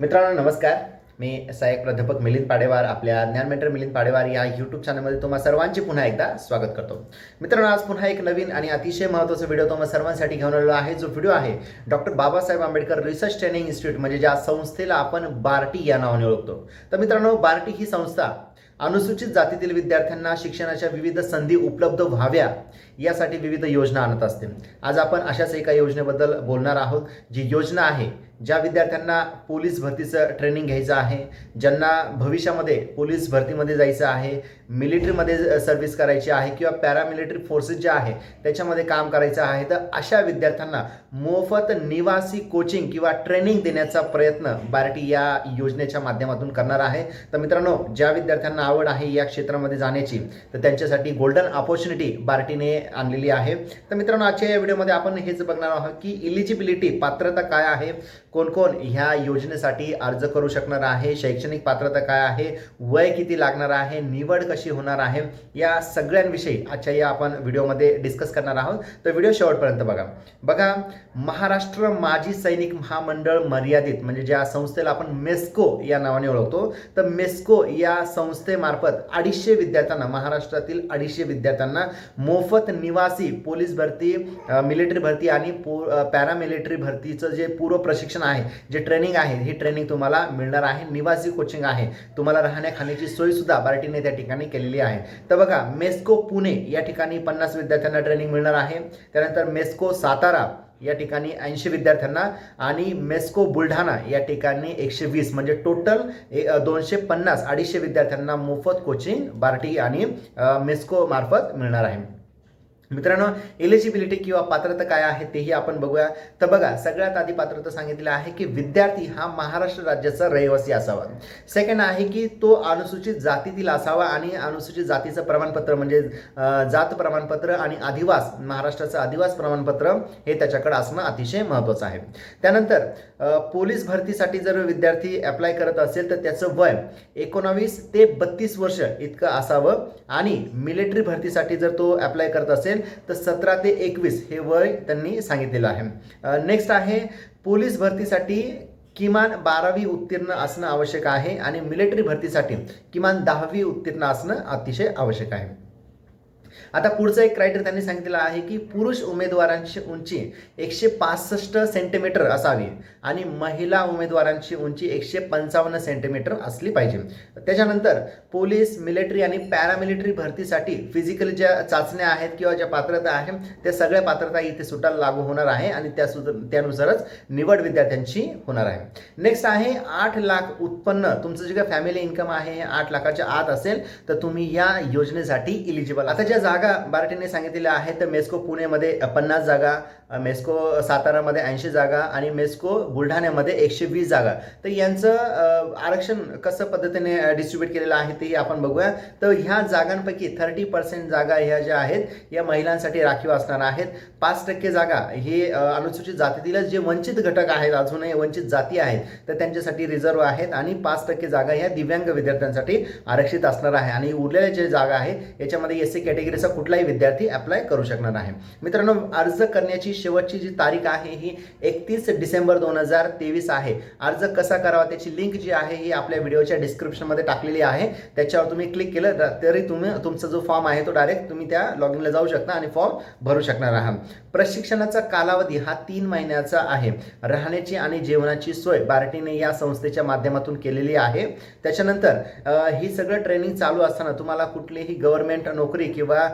मित्रांनो नमस्कार. मी सहाय्यक प्राध्यापक मिलिंद पाडेवार आपल्या ज्ञान मेंटर मिलिंद पाडेवार या यूट्यूब चॅनलमध्ये तुम्हा सर्वांचे पुन्हा एकदा स्वागत करतो. मित्रांनो आज पुन्हा एक नवीन आणि अतिशय महत्त्वाचा व्हिडिओ तुम्हाला सर्वांसाठी घेऊन आलेलो आहे. जो व्हिडिओ आहे doctor Babasaheb Ambedkar research training institute म्हणजे ज्या संस्थेला आपण बार्टी या नावाने ओळखतो. तर मित्रांनो बार्टी ही संस्था अनुसूचित जातीतील विद्यार्थ्यांना शिक्षणाच्या विविध संधी उपलब्ध व्हाव्या यासाठी विविध योजना आणत असते आज आपण अशाच एका योजनेबद्दल बोलणार आहोत जी योजना आहे ज्या विद्यार्थ्यांना पोलीस भरतीचं ट्रेनिंग घ्यायचं आहे ज्यांना भविष्यामध्ये पोलीस भरतीमध्ये जायचं आहे मिलिटरीमध्ये सर्व्हिस करायची आहे किंवा पॅरामिलिटरी फोर्सेस जे आहे त्याच्यामध्ये काम करायचं आहे तर अशा विद्यार्थ्यांना मोफत निवासी कोचिंग किंवा ट्रेनिंग देण्याचा प्रयत्न बार्टी या योजनेच्या माध्यमातून करणार आहे. तर मित्रांनो ज्या विद्यार्थ्यांना आवड आहे या क्षेत्रामध्ये जाण्याची तर त्यांच्यासाठी गोल्डन ऑपॉर्च्युनिटी बार्टीने आणलेली आहे. तर मित्रांनो आजच्या या व्हिडिओमध्ये आपण हेच बघणार आहोत की इलिजिबिलिटी पात्रता काय आहे? कोण कोण ह्या योजनेसाठी अर्ज करू शकणार आहे? शैक्षणिक पात्रता काय आहे? वय किती लागणार आहे? निवड कशी होणार आहे? या सगळ्यांविषयी आजच्या या आपण व्हिडिओमध्ये डिस्कस करणार आहोत. तर व्हिडिओ शेवटपर्यंत बघा. बघा महाराष्ट्र माजी सैनिक महामंडळ मर्यादित म्हणजे ज्या संस्थेला आपण मेस्को या नावाने ओळखतो तर मेस्को या संस्थेमार्फत अडीचशे विद्यार्थ्यांना महाराष्ट्रातील अडीचशे विद्यार्थ्यांना मोफत निवासी पोलीस भरती मिलिटरी भरती आणि पो पॅरामिलिटरी भरतीचं जे पूर्व प्रशिक्षण आहे जे ट्रेनिंग आहे ही ट्रेनिंग तुम्हाला मिळणार आहे. निवासी कोचिंग आहे. तुम्हाला राहण्या खाण्याची सोयसुद्धा बार्टीने त्या ठिकाणी केलेली आहे. तर बघा मेस्को पुणे या ठिकाणी पन्नास विद्यार्थ्यांना ट्रेनिंग मिळणार आहे. त्यानंतर मेस्को सातारा या ठिकाणी ऐंशी विद्यार्थ्यांना आणि मेस्को बुलढाणा या ठिकाणी एकशे वीस म्हणजे टोटल दोनशे पन्नास अडीचशे विद्यार्थ्यांना मोफत कोचिंग बार्टी आणि मेस्को मार्फत मिळणार आहे. मित्रांनो एलिजिबिलिटी किंवा पात्रता काय आहे तेही आपण बघूया. तर बघा सगळ्यात आधी पात्रता सांगितलेलं आहे की विद्यार्थी हा महाराष्ट्र राज्याचा रहिवासी असावा. सेकंड आहे की तो अनुसूचित जातीतील असावा आणि अनुसूचित जातीचं प्रमाणपत्र म्हणजे जात प्रमाणपत्र आणि अधिवास महाराष्ट्राचं अधिवास प्रमाणपत्र हे त्याच्याकडे असणं अतिशय महत्त्वाचं आहे. त्यानंतर पोलीस भरतीसाठी जर विद्यार्थी अप्लाय करत असेल तर त्याचं वय एकोणावीस ते बत्तीस वर्ष इतकं असावं आणि मिलिटरी भरतीसाठी जर तो अप्लाय करत असेल तर सतरा ते एकवीस हे वय त्यांनी सांगितलेलं आहे. नेक्स्ट आहे पोलीस भरतीसाठी किमान बारावी उत्तीर्ण असणं आवश्यक आहे आणि मिलिटरी भरतीसाठी किमान दहावी उत्तीर्ण असणं अतिशय आवश्यक आहे. आता पुढचं एक क्रायटेरिया त्यांनी सांगितलेलं आहे की पुरुष उमेदवारांची उंची एकशे पासष्ट सेंटीमीटर असावी आणि महिला उमेदवारांची उंची एकशे पंचावन्न सेंटीमीटर असली पाहिजे. त्याच्यानंतर पोलीस मिलिटरी आणि पॅरामिलिटरी भरतीसाठी फिजिकल ज्या चाचण्या आहेत किंवा ज्या पात्रता आहेत त्या सगळ्या पात्रता इथे सुटाला लागू होणार आहे आणि त्या त्यानुसारच निवड विद्यार्थ्यांची होणार आहे. नेक्स्ट आहे आठ लाख उत्पन्न. तुमचं जे काय फॅमिली इन्कम आहे आठ लाखाच्या आत असेल तर तुम्ही या योजनेसाठी इलिजिबल आता ज्या जागा बार्टीने सांगितलेल्या आहेत. तर मेस्को पुणेमध्ये पन्नास जागा मेस्को सातारामध्ये ऐंशी जागा आणि मेस्को बुलढाण्यामध्ये एकशे वीस जागा. तर यांचं आरक्षण कसं पद्धतीने डिस्ट्रीब्यूट केलेलं आहे तेही आपण बघूया. तर ह्या जागांपैकी थर्टी पर्सेंट जागा ह्या ज्या आहेत या महिलांसाठी राखीव असणार आहेत. पाच टक्के जागा हे अनुसूचित जातीतील जे वंचित घटक आहेत अजूनही वंचित जाती आहेत तर त्यांच्यासाठी रिझर्व आहेत आणि पाच टक्के जागा ह्या दिव्यांग विद्यार्थ्यांसाठी आरक्षित असणार आहे. आणि उरलेल्या जे जागा आहे याच्यामध्ये एस सी कॅटेगरीचा कुठलाही विद्यार्थी अप्लाय करू शकणार आहे मित्रांनो अर्ज करण्याची शेवटची जी तारीख आहे ही एकतीस डिसेंबर दोन हजार तेवीस आहे. अर्ज कसा करावा त्याची लिंक जी आहे ही आपल्या व्हिडिओच्या डिस्क्रिप्शनमध्ये टाकलेली आहे. त्याच्यावर तुम्ही क्लिक केलं तरी तुम्ही तुमचा जो फॉर्म आहे तो डायरेक्ट तुम्ही त्या लॉग इनला जाऊ शकता आणि फॉर्म भरू शकणार आहात. प्रशिक्षणाचा कालावधी हा तीन महिन्याचा आहे. राहण्याची आणि जेवणाची सोय बार्टीने या संस्थेच्या माध्यमातून केलेली आहे. त्याच्यानंतर ही सगळं ट्रेनिंग चालू असताना तुम्हाला कुठलीही गव्हर्नमेंट नोकरी किंवा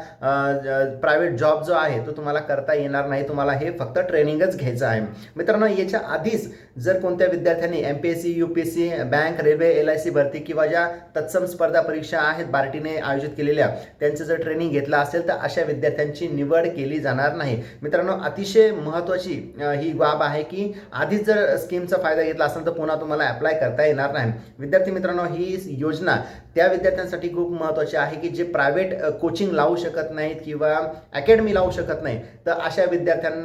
प्रायव्हेट जॉब जो आहे तो तुम्हाला करता येणार नाही. तुम्हाला हे फक्त ट्रेनिंगच घ्यायचं आहे. मित्रांनो याच्या आधीच जर कोणत्या विद्यार्थ्यांनी M P S C U P S C bank railway L I C भरती किंवा ज्या तत्सम स्पर्धा परीक्षा आहेत बार्टीने आयोजित केलेल्या त्यांचं जर ट्रेनिंग घेतलं असेल तर अशा विद्यार्थ्यांची निवड केली जाणार नाही. मित्रांनो अतिशय महत्त्वाची ही बाब आहे की आधीच जर स्कीमचा फायदा घेतला असेल तर पुन्हा तुम्हाला अप्लाय करता येणार नाही. विद्यार्थी मित्रांनो ही योजना त्या विद्यार्थ्यांसाठी खूप महत्त्वाची आहे की जे प्रायव्हेट कोचिंग लावू शकत नाहीत किंवा अकॅडमी लावू शकत नाही तर अशा विद्यार्थ्यांना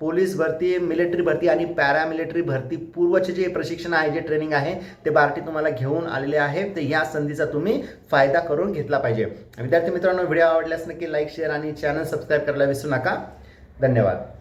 पोलीस भरती मिलिटरी भरती आणि पॅरामिलिटरी भरती पूर्वचे जे प्रशिक्षण आहे जे ट्रेनिंग आहे ते बार्टी तुम्हाला घेऊन आलेले आहे. तर या संधीचा तुम्ही फायदा करून घेतला पाहिजे. विद्यार्थी मित्रांनो व्हिडिओ आवडल्यास नक्की लाईक शेअर आणि चॅनल सबस्क्राईब करायला विसरू नका. धन्यवाद.